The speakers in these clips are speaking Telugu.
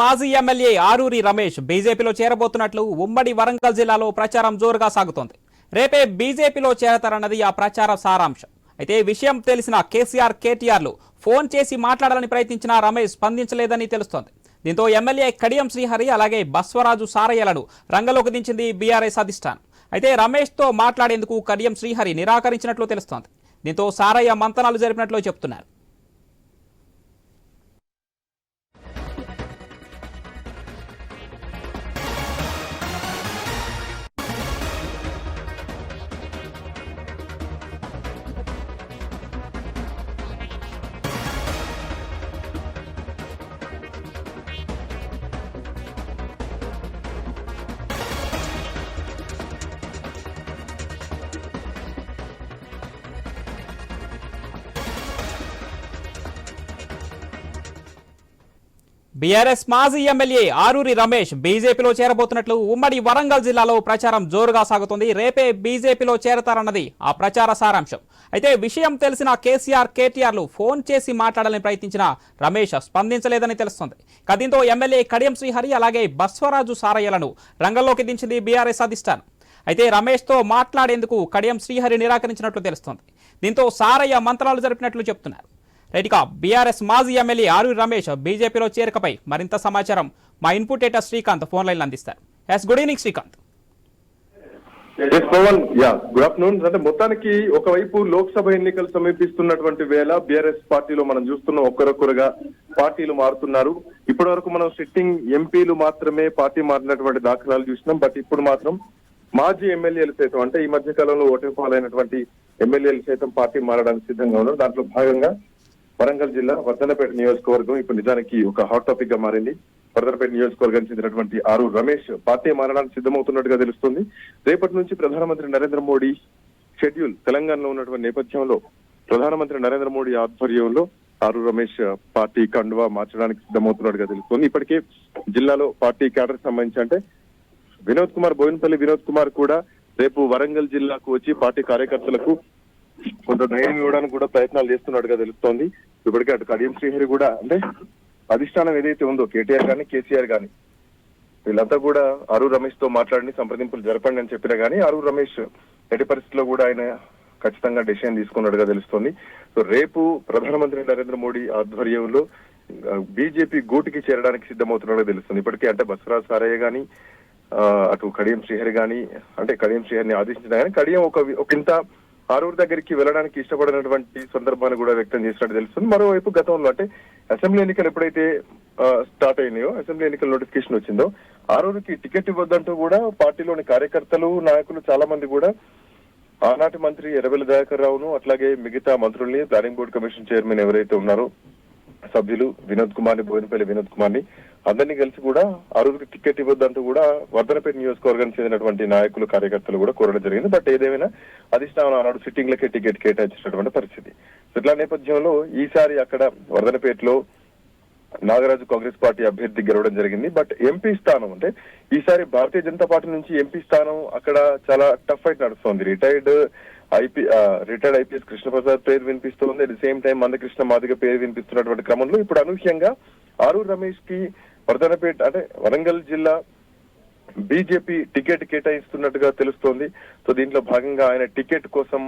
మాజీ ఎమ్మెల్యే ఆరూరి రమేష్ బీజేపీలో చేరబోతున్నట్లు ఉమ్మడి వరంగల్ జిల్లాలో ప్రచారం జోరుగా సాగుతోంది. రేపే బీజేపీలో చేరతారన్నది ఆ ప్రచార సారాంశం. అయితే విషయం తెలిసిన కేసీఆర్ కేటీఆర్లు ఫోన్ చేసి మాట్లాడాలని ప్రయత్నించిన రమేష్ స్పందించలేదని తెలుస్తోంది. దీంతో ఎమ్మెల్యే కడియం శ్రీహరి అలాగే బస్వరాజు సారయ్యలను రంగంలోకి దించింది బీఆర్ఎస్ అధిష్టానం. అయితే రమేష్తో మాట్లాడేందుకు కడియం శ్రీహరి నిరాకరించినట్లు తెలుస్తోంది. దీంతో సారయ్య మంతనాలు జరిపినట్లు చెప్తున్నారు. బీఆర్ఎస్ మాజీ ఎమ్మెల్యే ఆరూరి రమేష్ బీజేపీలో చేరబోతున్నట్లు ఉమ్మడి వరంగల్ జిల్లాలో ప్రచారం జోరుగా సాగుతోంది. రేపే బీజేపీలో చేరతారన్నది ఆ ప్రచార సారాంశం. అయితే విషయం తెలిసిన కేసీఆర్ కేటీఆర్లు ఫోన్ చేసి మాట్లాడాలని ప్రయత్నించిన రమేష్ స్పందించలేదని తెలుస్తోంది. ఇక దీంతో ఎమ్మెల్యే కడియం శ్రీహరి అలాగే బస్వరాజు సారయ్యలను రంగంలోకి దించింది బీఆర్ఎస్ అధిష్టానం. అయితే రమేష్తో మాట్లాడేందుకు కడియం శ్రీహరి నిరాకరించినట్లు తెలుస్తోంది. దీంతో సారయ్య మంత్రాలు జరిపినట్లు చెప్తున్నారు. రైట్గా బీఆర్ఎస్ మాజీ ఎమ్మెల్యే ఆరు రమేష్ బీజేపీలో చేరికపై మరింత సమాచారం. మా input editor Srikanth phone line అందిస్తారు. Yes good evening Srikanth. Pavan yeah good afternoon అంటే మొత్తానికి ఒకవైపు లోక్సభ ఎన్నికలు సమీపిస్తున్నటువంటి వేళ బీఆర్ఎస్ పార్టీలో మనం చూస్తున్న ఒక్కరొక్కరుగా పార్టీలు మారుతున్నారు. ఇప్పటి వరకు మనం సిట్టింగ్ ఎంపీలు మాత్రమే పార్టీ మారినటువంటి దాఖలాలు చూసినాం. బట్ ఇప్పుడు మాత్రం మాజీ ఎమ్మెల్యేలు సైతం అంటే ఈ మధ్య కాలంలో ఓటమి పాలైనటువంటి ఎమ్మెల్యేలు సైతం పార్టీ మారడానికి సిద్ధంగా ఉన్నారు. దాంట్లో భాగంగా వరంగల్ జిల్లా వర్ధనపేట నియోజకవర్గం ఇప్పుడు నిజానికి ఒక హాట్ టాపిక్గా మారింది. వర్ధనపేట నియోజకవర్గానికి చెందినటువంటి ఆరు రమేష్ పార్టీ మారడానికి సిద్ధమవుతున్నట్టుగా తెలుస్తుంది. రేపటి నుంచి ప్రధానమంత్రి నరేంద్ర మోడీ షెడ్యూల్ తెలంగాణలో ఉన్నటువంటి నేపథ్యంలో ప్రధానమంత్రి నరేంద్ర మోడీ ఆధ్వర్యంలో ఆరు రమేష్ పార్టీ కండువా మార్చడానికి సిద్ధమవుతున్నట్టుగా తెలుస్తుంది. ఇప్పటికే జిల్లాలో పార్టీ క్యాడర్ సంబంధించి అంటే వినోద్ కుమార్ బోయినపల్లి వినోద్ కుమార్ కూడా రేపు వరంగల్ జిల్లాకు వచ్చి పార్టీ కార్యకర్తలకు కొంత ధైర్యం ఇవ్వడానికి కూడా ప్రయత్నాలు చేస్తున్నట్టుగా తెలుస్తోంది. ఇప్పటికే అటు కడియం శ్రీహరి కూడా అంటే అధిష్టానం ఏదైతే ఉందో కేటీఆర్ గాని కేసీఆర్ గాని వీళ్ళంతా కూడా అరు రమేష్తో మాట్లాడి సంప్రదింపులు జరపండి అని చెప్పినా గానీ అరు రమేష్ ఎట్టి పరిస్థితిలో కూడా ఆయన ఖచ్చితంగా డిసిషన్ తీసుకున్నట్టుగా తెలుస్తోంది. సో రేపు ప్రధానమంత్రి నరేంద్ర మోడీ ఆధ్వర్యంలో బీజేపీ గూటికి చేరడానికి సిద్ధమవుతున్నట్టుగా తెలుస్తుంది. ఇప్పటికే అంటే బసవరాజ్ సారయ్య గాని అటు కడియం శ్రీహరి గాని అంటే కడియం శ్రీహరిని ఆదేశించిన కానీ కడియం ఒక ఒక ఇంత ఆరూరు దగ్గరికి వెళ్ళడానికి ఇష్టపడినటువంటి సందర్భాన్ని కూడా వ్యక్తం చేసినట్టు తెలుస్తుంది. మరోవైపు గతంలో అంటే అసెంబ్లీ ఎన్నికలు ఎప్పుడైతే స్టార్ట్ అయినాయో అసెంబ్లీ ఎన్నికల నోటిఫికేషన్ వచ్చిందో ఆరూరుకి టికెట్ ఇవ్వద్దంటూ కూడా పార్టీలోని కార్యకర్తలు నాయకులు చాలా మంది కూడా ఆనాటి మంత్రి ఎర్రబెల్లి దయాకర్ రావును అట్లాగే మిగతా మంత్రుల్ని ప్లానింగ్ బోర్డు కమిషన్ చైర్మన్ ఎవరైతే ఉన్నారో సభ్యులు వినోద్ కుమార్ని బోయినపల్లి వినోద్ కుమార్ని అందరినీ కలిసి కూడా ఆరుగురికి టికెట్ ఇవ్వద్దంటూ కూడా వర్ధనపేట నియోజకవర్గానికి చెందినటువంటి నాయకులు కార్యకర్తలు కూడా కోరడం జరిగింది. బట్ ఏదేమైనా అధిష్టానం ఆనాడు సిట్టింగ్లకే టికెట్ కేటాయించినటువంటి పరిస్థితి. ఇట్లా నేపథ్యంలో ఈసారి అక్కడ వర్ధనపేటలో నాగరాజు కాంగ్రెస్ పార్టీ అభ్యర్థి గెలవడం జరిగింది. బట్ ఎంపీ స్థానం అంటే ఈసారి భారతీయ జనతా పార్టీ నుంచి ఎంపీ స్థానం అక్కడ చాలా టఫ్ ఫైట్ నడుస్తోంది. Retired IP retired IPS Krishnaprasad పేరు వినిపిస్తోంది. At the same time Mandakrishna Madiga పేరు వినిపిస్తున్నటువంటి క్రమంలో ఇప్పుడు అనూహ్యంగా ఆరూర్ రమేష్కి వర్ధనపేట అంటే వరంగల్ జిల్లా బీజేపీ టికెట్ కేటాయిస్తున్నట్టుగా తెలుస్తోంది. సో దీంట్లో భాగంగా ఆయన టికెట్ కోసం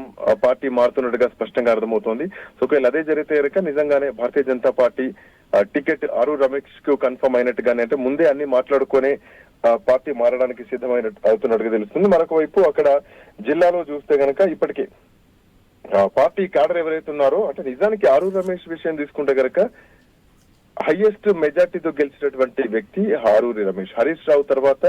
పార్టీ మారుతున్నట్టుగా స్పష్టంగా అర్థమవుతోంది. సో ఒకవేళ అదే జరిగితే కనుక నిజంగానే భారతీయ జనతా పార్టీ ఆ, టికెట్ ఆరు రమేష్కు కన్ఫర్మ్ అయినట్టుగానే అంటే ముందే అన్ని మాట్లాడుకొని ఆ, పార్టీ మారడానికి సిద్ధమైన అవుతున్నట్టుగా తెలుస్తుంది. మరొక వైపు అక్కడ జిల్లాలో చూస్తే గనక ఇప్పటికీ పార్టీ క్యాడర్ ఎవరైతే ఉన్నారో అంటే నిజానికి ఆరు రమేష్ విషయం తీసుకుంటే గనక హైయెస్ట్ మెజార్టీతో గెలిచినటువంటి వ్యక్తి హారూరి రమేష్. హరీష్ రావు తర్వాత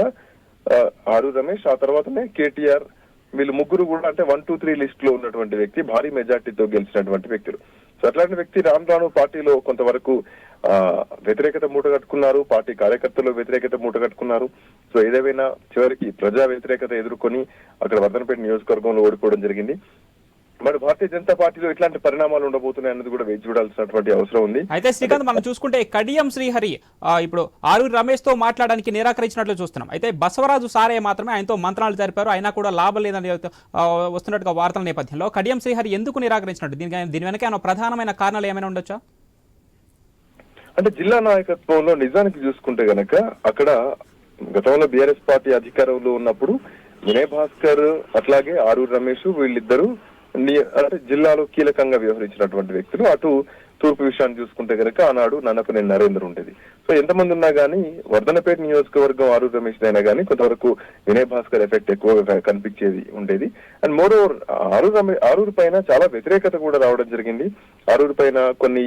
ఆరు రమేష్ ఆ తర్వాతనే కేటీఆర్ వీళ్ళు ముగ్గురు కూడా అంటే వన్ టూ త్రీ లిస్ట్లో ఉన్నటువంటి వ్యక్తి భారీ మెజార్టీతో గెలిచినటువంటి వ్యక్తులు. సో అట్లాంటి వ్యక్తి రామ్ రాను పార్టీలో కొంతవరకు ఆ, వ్యతిరేకత మూట కట్టుకున్నారు పార్టీ కార్యకర్తలు వ్యతిరేకత మూట కట్టుకున్నారు. సో ఏదేమైనా చివరికి ప్రజా వ్యతిరేకత ఎదుర్కొని అక్కడ వర్ధనపేట నియోజకవర్గంలో ఓడిపోవడం జరిగింది. మరి భారతీయ జనతా పార్టీలో ఎట్లాంటి పరిణామాలు ఉండబోతున్నాయి అన్నది కూడా వేచి చూడాల్సినటువంటి అవసరం ఉంది. అయితే శ్రీకాంత్ మనం చూసుకుంటే కడియం శ్రీహరి ఇప్పుడు ఆరూరి రమేష్తో మాట్లాడడానికి నిరాకరించినట్లు చూస్తున్నాం. అయితే బసవరాజు సారయ్య మాత్రమే ఆయనతో మంత్రాలు జరిపారు. అయినా కూడా లాభం లేదని వస్తున్నట్టుగా వార్తల నేపథ్యంలో కడియం శ్రీహరి ఎందుకు నిరాకరించినట్టు? దీనికి దీని వెనక ఏమైనా ప్రధానమైన కారణాలు ఏమైనా ఉండొచ్చా? అంటే జిల్లా నాయకత్వంలో నిజానికి చూసుకుంటే గనక అక్కడ గతంలో బీఆర్ఎస్ పార్టీ అధికారంలో ఉన్నప్పుడు వినయ్ భాస్కర్ అట్లాగే ఆరూరు రమేష్ వీళ్ళిద్దరూ అంటే జిల్లాలో కీలకంగా వ్యవహరించినటువంటి వ్యక్తులు అటు తూర్పు విషయాన్ని చూసుకుంటే గనక ఆనాడు నన్నపనేని నరేందర్ ఉండేది. సో ఎంతమంది ఉన్నా కానీ వర్ధనపేట నియోజకవర్గం ఆరు రమేష్ అయినా కానీ కొంతవరకు వినయ్ భాస్కర్ ఎఫెక్ట్ ఎక్కువగా కనిపించేది ఉండేది. And moreover Aruru Aruru పైన చాలా వ్యతిరేకత కూడా రావడం జరిగింది. ఆరూరు పైన కొన్ని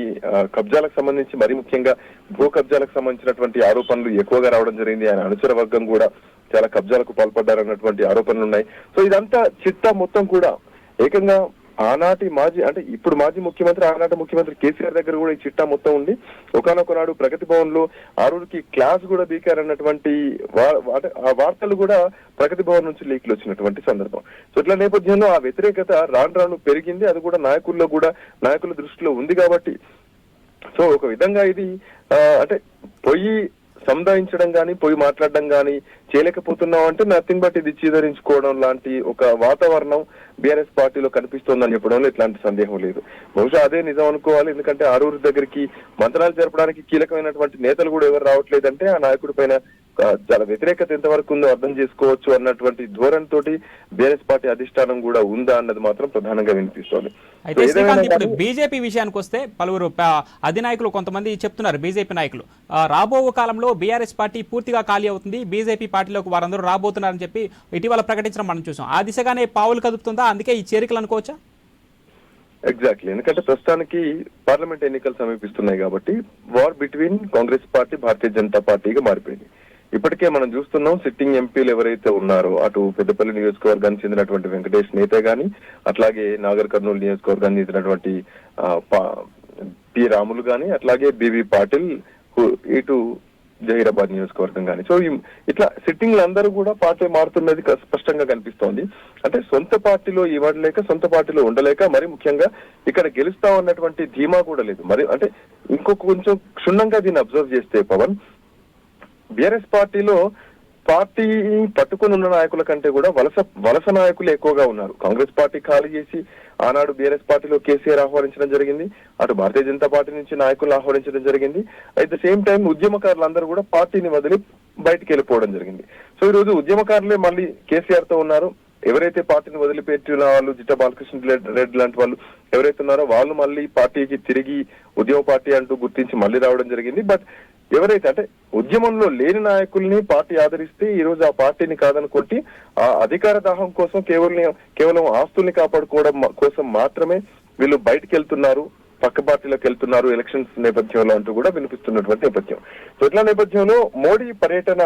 కబ్జాలకు సంబంధించి మరీ ముఖ్యంగా భూ కబ్జాలకు సంబంధించినటువంటి ఆరోపణలు ఎక్కువగా రావడం జరిగింది. ఆయన అనుచర వర్గం కూడా చాలా కబ్జాలకు పాల్పడ్డారన్నటువంటి ఆరోపణలు ఉన్నాయి. సో ఇదంతా చిట్టా మొత్తం కూడా ఏకంగా ఆనాటి మాజీ అంటే ఇప్పుడు మాజీ ముఖ్యమంత్రి ఆనాటి ముఖ్యమంత్రి కేసీఆర్ దగ్గర కూడా ఈ చిట్టా మొత్తం ఉంది ఒకనొక నాడు ప్రగతి భవన్లో ఆరూరికి క్లాస్ కూడా బీకారన్నటువంటి వా- ఆ వార్తలు కూడా ప్రగతి భవన్ నుంచి లీక్లు వచ్చినటువంటి సందర్భం. సో ఇట్లా నేపథ్యంలో ఆ వ్యతిరేకత రాను రాను పెరిగింది. అది కూడా నాయకుల్లో కూడా నాయకుల దృష్టిలో ఉంది కాబట్టి. సో ఒక విధంగా ఇది అంటే పొయ్యి సముదాయించడం గాని పోయి మాట్లాడడం గాని చేయలేకపోతున్నాం అంటే నథింగ్ బట్ ఇది చీదరించుకోవడం లాంటి ఒక వాతావరణం బీఆర్ఎస్ పార్టీలో కనిపిస్తోందని చెప్పడంలో ఎట్లాంటి సందేహం లేదు. బహుశా అదే నిజం అనుకోవాలి. ఎందుకంటే ఆరూరు దగ్గరికి మంత్రాలు జరపడానికి కీలకమైనటువంటి నేతలు కూడా ఎవరు రావట్లేదంటే ఆ నాయకుడి పైన చాలా వ్యతిరేకత ఎంతవరకు ఉందో అర్థం చేసుకోవచ్చు అన్నటువంటి ధోరణితోటి బీఆర్ఎస్ పార్టీ అధిష్టానం కూడా ఉందా అన్నది మాత్రం ప్రధానంగా వినిపిస్తోంది. అయితే శ్రీకాంత్ ఇప్పుడు బీజేపీ విషయానికి వస్తే పలువురు అధినాయకులు కొంతమంది చెప్తున్నారు బీజేపీ నాయకులు. రాబో కాలంలో బీఆర్ఎస్ పార్టీ పూర్తిగా ఖాళీ అవుతుంది బీజేపీ పార్టీలోకి వారందరూ రాబోతున్నారని చెప్పి ఇటీవల ప్రకటించడం మనం చూసాం. ఆ దిశగానే పావులు కదుపుతుందా? అందుకే ఈ చేరికలు అనుకోవచ్చా? ఎగ్జాక్ట్లీ ఎందుకంటే ప్రస్తుతానికి పార్లమెంట్ ఎన్నికలు సమీపిస్తున్నాయి కాబట్టి war between Congress party Bharatiya Janata పార్టీగా మారిపోయింది. ఇప్పటికే మనం చూస్తున్నాం సిట్టింగ్ ఎంపీలు ఎవరైతే ఉన్నారో అటు పెద్దపల్లి నియోజకవర్గానికి చెందినటువంటి వెంకటేష్ నేత గాని అట్లాగే నాగర్ కర్నూలు నియోజకవర్గానికి చెందినటువంటి పా- పి రాములు గాని అట్లాగే బివి పాటిల్ ఇటు జహీరాబాద్ నియోజకవర్గం కానీ సో ఇట్లా సిట్టింగ్లు అందరూ కూడా పార్టీ మారుతున్నది స్పష్టంగా కనిపిస్తోంది. అంటే సొంత పార్టీలో ఇవ్వడలేక సొంత పార్టీలో ఉండలేక మరి ముఖ్యంగా ఇక్కడ గెలుస్తాం అన్నటువంటి ధీమా కూడా లేదు. మరి అంటే ఇంకొక కొంచెం క్షుణ్ణంగా దీన్ని అబ్జర్వ్ చేస్తే పవన్ బీఆర్ఎస్ పార్టీలో పార్టీ పట్టుకుని ఉన్న నాయకుల కంటే కూడా వలస వలస నాయకులు ఎక్కువగా ఉన్నారు. కాంగ్రెస్ పార్టీ ఖాళీ చేసి ఆనాడు బీఆర్ఎస్ పార్టీలో కేసీఆర్ ఆహ్వానించడం జరిగింది. అటు భారతీయ జనతా పార్టీ నుంచి నాయకులు ఆహ్వానించడం జరిగింది. అట్ ద సేమ్ టైం ఉద్యమకారులందరూ కూడా పార్టీని వదిలి బయటికి వెళ్ళిపోవడం జరిగింది. సో ఈ రోజు ఉద్యమకారులే మళ్ళీ కేసీఆర్తో ఉన్నారు. ఎవరైతే పార్టీని వదిలిపెట్టిన వాళ్ళు జిట్ట బాలకృష్ణ రెడ్డి లాంటి వాళ్ళు ఎవరైతే ఉన్నారో వాళ్ళు మళ్ళీ పార్టీకి తిరిగి ఉద్యమ పార్టీ అంటూ గుర్తించి మళ్ళీ రావడం జరిగింది. బట్ ఎవరైతే అంటే ఉద్యమంలో లేని నాయకుల్ని పార్టీ ఆదరిస్తే ఈ రోజు ఆ పార్టీని కాదనుకుంటే ఆ అధికార దాహం కోసం కేవలం కేవలం ఆస్తుల్ని కాపాడుకోవడం కోసం మాత్రమే వీళ్ళు బయటకు వెళ్తున్నారు పక్క పార్టీలోకి వెళ్తున్నారు ఎలక్షన్స్ నేపథ్యంలో అంటూ కూడా వినిపిస్తున్నటువంటి నేపథ్యం. సో ఇట్లా నేపథ్యంలో మోడీ పర్యటన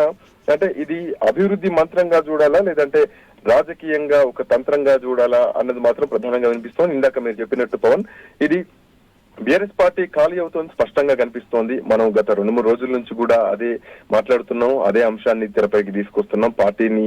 అంటే ఇది అభివృద్ధి మంత్రంగా చూడాలా లేదంటే రాజకీయంగా ఒక తంత్రంగా చూడాలా అన్నది మాత్రం ప్రధానంగా వినిపిస్తోంది. ఇందాక మీరు చెప్పినట్టు పవన్ ఇది బీఆర్ఎస్ పార్టీ ఖాళీ అవుతోంది స్పష్టంగా కనిపిస్తోంది. మనం గత రెండు మూడు రోజుల నుంచి కూడా అదే మాట్లాడుతున్నాం అదే అంశాన్ని తెరపైకి తీసుకొస్తున్నాం. పార్టీని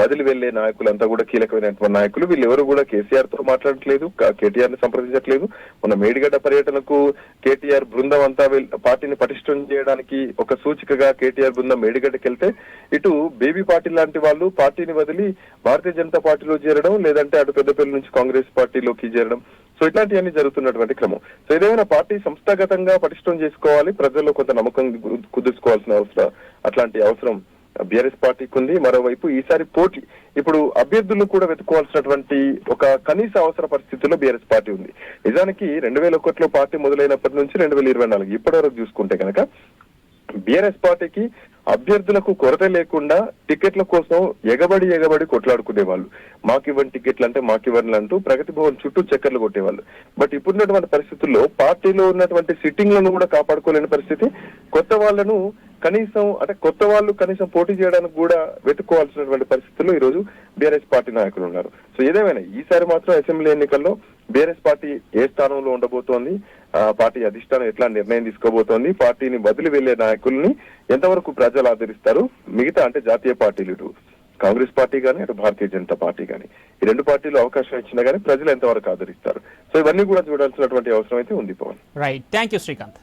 వదిలి వెళ్ళే నాయకులంతా కూడా కీలకమైనటువంటి నాయకులు. వీళ్ళు ఎవరు కూడా కేసీఆర్తో మాట్లాడట్లేదు కేటీఆర్ని సంప్రదించట్లేదు. మన మేడిగడ్డ పర్యటనకు కేటీఆర్ బృందం అంతా పార్టీని పటిష్టం చేయడానికి ఒక సూచికగా కేటీఆర్ బృందం మేడిగడ్డకి వెళ్తే ఇటు బేబీ పార్టీ లాంటి వాళ్ళు పార్టీని వదిలి భారతీయ జనతా పార్టీలో చేరడం లేదంటే అటు పెద్దపల్లి నుంచి కాంగ్రెస్ పార్టీలోకి చేరడం. సో ఇట్లాంటివన్నీ జరుగుతున్నటువంటి క్రమం. సో ఏదైనా పార్టీ సంస్థాగతంగా పటిష్టం చేసుకోవాలి ప్రజల్లో కొంత నమ్మకం కుదుర్చుకోవాల్సిన అవసరం అట్లాంటి అవసరం బీఆర్ఎస్ పార్టీకి ఉంది మరోవైపు ఈసారి పోటీ ఇప్పుడు అభ్యర్థులను కూడా వెతుక్కోవాల్సినటువంటి ఒక కనీస అవసర పరిస్థితుల్లో బీఆర్ఎస్ పార్టీ ఉంది. నిజానికి రెండు వేల ఒకటిలో పార్టీ మొదలైనప్పటి నుంచి రెండు వేల ఇరవై నాలుగు ఇప్పటి వరకు చూసుకుంటే కనుక బీఆర్ఎస్ పార్టీకి అభ్యర్థులకు కొరత లేకుండా టికెట్ల కోసం ఎగబడి ఎగబడి కొట్లాడుకునే వాళ్ళు మాకివ్వని టికెట్లు అంటే మాకివ్వని అంటూ ప్రగతి భవన్ చుట్టూ చక్కర్లు కొట్టేవాళ్ళు. బట్ ఇప్పుడున్నటువంటి పరిస్థితుల్లో పార్టీలో ఉన్నటువంటి సిట్టింగ్లను కూడా కాపాడుకోలేని పరిస్థితి. కొత్త వాళ్ళను కనీసం అంటే కొత్త వాళ్ళు కనీసం పోటీ చేయడానికి కూడా వెతుక్కోవాల్సినటువంటి పరిస్థితుల్లో ఈ రోజు బీఆర్ఎస్ పార్టీ నాయకులు ఉన్నారు. సో ఏదేమైనా ఈసారి మాత్రం అసెంబ్లీ ఎన్నికల్లో బీఆర్ఎస్ పార్టీ ఏ స్థానంలో ఉండబోతోంది? ఆ పార్టీ అధిష్టానం ఎట్లా నిర్ణయం తీసుకోబోతోంది? పార్టీని వదిలి వెళ్ళే నాయకుల్ని ఎంతవరకు ప్రజలు ఆదరిస్తారు. మిగతా అంటే జాతీయ పార్టీలు ఇటు కాంగ్రెస్ పార్టీ కానీ అటు భారతీయ జనతా పార్టీ కానీ ఈ రెండు పార్టీలు అవకాశం ఇచ్చినా కానీ ప్రజలు ఎంతవరకు ఆదరిస్తారు? సో ఇవన్నీ కూడా చూడాల్సినటువంటి అవసరం అయితే ఉంది Pavan. Right thank you Srikanth